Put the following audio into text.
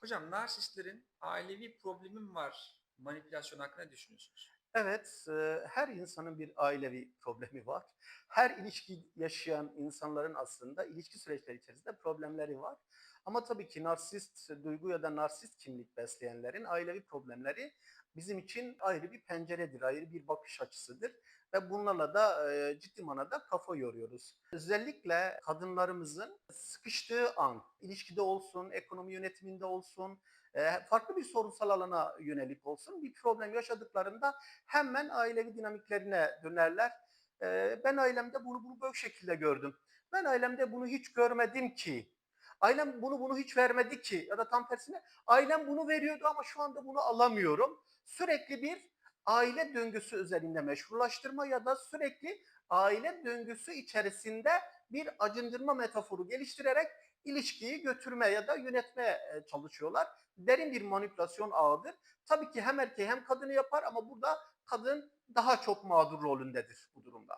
Hocam narsistlerin ailevi problemim var manipülasyon hakkında düşünüyorsunuz? Evet, eee, her insanın bir ailevi problemi var. Her ilişki yaşayan insanların aslında ilişki süreçleri içerisinde problemleri var. Ama tabii ki narsist duygu ya da narsist kimlik besleyenlerin ailevi problemleri bizim için ayrı bir penceredir, ayrı bir bakış açısıdır ve bunlarla da eee, ciddi manada kafa yoruyoruz. Özellikle kadınlarımızın sıkıştığı an, ilişkide olsun, ekonomi yönetiminde olsun, farklı bir sorumsal alana yönelik olsun bir problem yaşadıklarında hemen ailevi dinamiklerine dönerler. Ben ailemde bunu bunu böyle şekilde gördüm. Ben ailemde bunu hiç görmedim ki. Ailem bunu bunu hiç vermedi ki ya da tam tersine ailem bunu veriyordu ama şu anda bunu alamıyorum. Sürekli bir aile döngüsü üzerinde meşrulaştırma ya da sürekli aile döngüsü içerisinde bir acındırma metaforu geliştirerek ilişkiyi götürme ya da yönetme e, çalışıyorlar. Derin bir manipülasyon ağıdır. Tabii ki hem erkeği hem kadını yapar ama burada kadın daha çok mağdur rolündedir bu durumda.